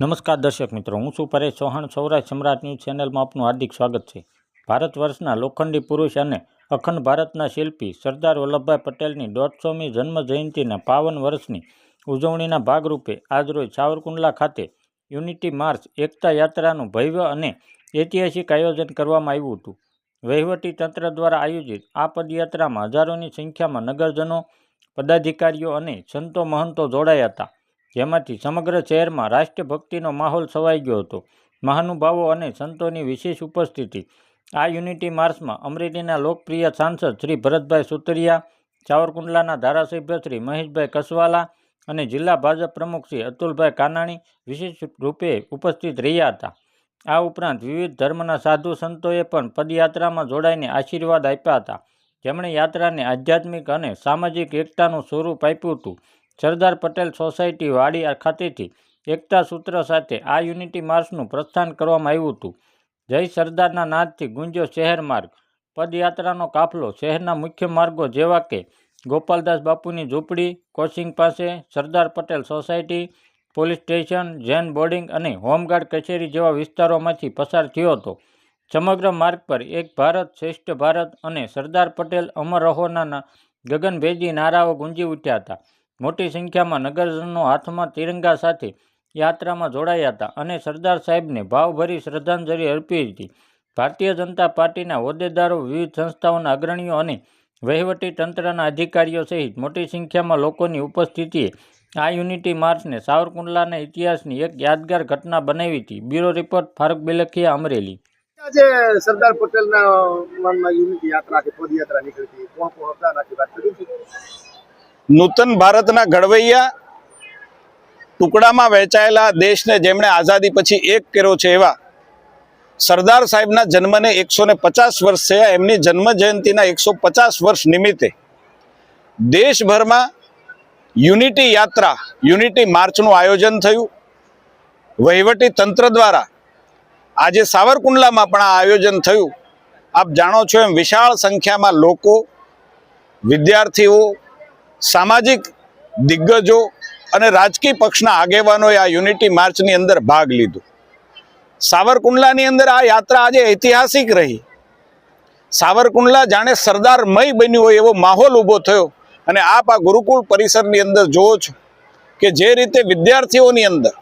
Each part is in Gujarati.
નમસ્કાર દર્શક મિત્રો, હું છું પરેશ ચૌહાણ. સૌરાષ્ટ્ર સમ્રાટ ન્યૂઝ ચેનલમાં આપનું હાર્દિક સ્વાગત છે. ભારત વર્ષના લોખંડી પુરુષ અને અખંડ ભારતના શિલ્પી સરદાર વલ્લભભાઈ પટેલની દોઢસોમી જન્મ જયંતિના પાવન વર્ષની ઉજવણીના ભાગરૂપે આજરોજ સાવરકુંડલા ખાતે યુનિટી માર્ચ એકતા યાત્રાનું ભવ્ય અને ઐતિહાસિક આયોજન કરવામાં આવ્યું હતું. વહીવટી તંત્ર દ્વારા આયોજિત આ પદયાત્રામાં હજારોની સંખ્યામાં નગરજનો, પદાધિકારીઓ અને સંતો મહંતો જોડાયા હતા. જેમાંથી સમગ્ર શહેરમાં રાષ્ટ્રભક્તિનો માહોલ છવાઈ ગયો હતો. મહાનુભાવો અને સંતોની વિશેષ ઉપસ્થિતિ. આ યુનિટી માર્ચમાં અમરેલીના લોકપ્રિય સાંસદ શ્રી ભરતભાઈ સુતરિયા, સાવરકુંડલાના ધારાસભ્ય શ્રી મહેશભાઈ કસવાલા અને જિલ્લા ભાજપ પ્રમુખ શ્રી અતુલભાઈ કાનાણી વિશેષ રૂપે ઉપસ્થિત રહ્યા હતા. આ ઉપરાંત વિવિધ ધર્મના સાધુ સંતોએ પણ પદયાત્રામાં જોડાઈને આશીર્વાદ આપ્યા હતા. જેમણે યાત્રાને આધ્યાત્મિક અને સામાજિક એકતાનું સ્વરૂપ આપ્યું હતું. સરદાર પટેલ સોસાયટી વાડી ખાતેથી એકતા સૂત્ર સાથે આ યુનિટી માર્ચનું પ્રસ્થાન કરવામાં આવ્યું હતું. જય સરદારના નાદથી ગુંજ્યો શહેર માર્ગ. પદયાત્રાનો કાફલો શહેરના મુખ્ય માર્ગો જેવા કે ગોપાલદાસ બાપુની ઝૂંપડી કોચિંગ પાસે, Sardar Patel society, police station, Jain boarding અને હોમગાર્ડ કચેરી જેવા વિસ્તારોમાંથી પસાર થયો હતો. સમગ્ર માર્ગ પર એક ભારત શ્રેષ્ઠ ભારત અને સરદાર પટેલ અમર રહોના ગગનભેદી નારાઓ ગુંજી ઉઠ્યા હતા. મોટી સંખ્યામાં નગરજનો હાથમાં તિરંગા સાથે યાત્રામાં જોડાયા હતા અને સરદાર સાહેબને ભાવભરી શ્રદ્ધાંજલિ અર્પી હતી. ભારતીય જનતા પાર્ટીના હોદ્દેદારો, વિવિધ સંસ્થાઓના અગ્રણીઓ અને વહીવટી તંત્રના અધિકારીઓ સહિત મોટી સંખ્યામાં લોકોની ઉપસ્થિતિએ આ યુનિટી માર્ચને સાવરકુંડલાના ઇતિહાસની એક યાદગાર ઘટના બનાવી હતી. Bureau report, Farooq Bilakhiya, Amreli. આજે સરદાર પટેલના યુનિટી યાત્રા પદયાત્રા નીકળી નૂતન ભારતના ઘડવૈયા ટુકડામાં વહેંચાયેલા દેશને જેમણે આઝાદી પછી એક કર્યો છે એવા સરદાર સાહેબના જન્મને એકસો પચાસ વર્ષ થયા. એમની જન્મ જયંતિના એકસો પચાસ વર્ષ નિમિત્તે દેશભરમાં યુનિટી યાત્રા, યુનિટી માર્ચનું આયોજન થયું. વહીવટી તંત્ર દ્વારા આજે સાવરકુંડલામાં પણ આ આયોજન થયું. આપ જાણો છો એમ વિશાળ સંખ્યામાં લોકો, વિદ્યાર્થીઓ સામાજિક દિગ્ગજો અને રાજકીય પક્ષના આગેવાનોએ આ યુનિટી માર્ચની અંદર ભાગ લીધો. સાવરકુંડલાની અંદર આ યાત્રા આજે ઐતિહાસિક રહી. સાવરકુંડલા જાણે સરદારમય બન્યું હોય એવો માહોલ ઊભો થયો અને આપ આ ગુરુકુળ પરિસરની અંદર જુઓ છો કે જે રીતે વિદ્યાર્થીઓની અંદર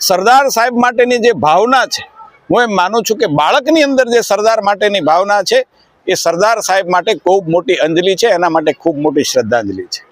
સરદાર સાહેબ માટેની જે ભાવના છે, હું એમ માનું છું કે બાળકની અંદર જે સરદાર માટેની ભાવના છે, એ સરદાર સાહેબ માટે ખૂબ મોટી અંજલિ છે, એના માટે ખૂબ મોટી શ્રદ્ધાંજલિ છે.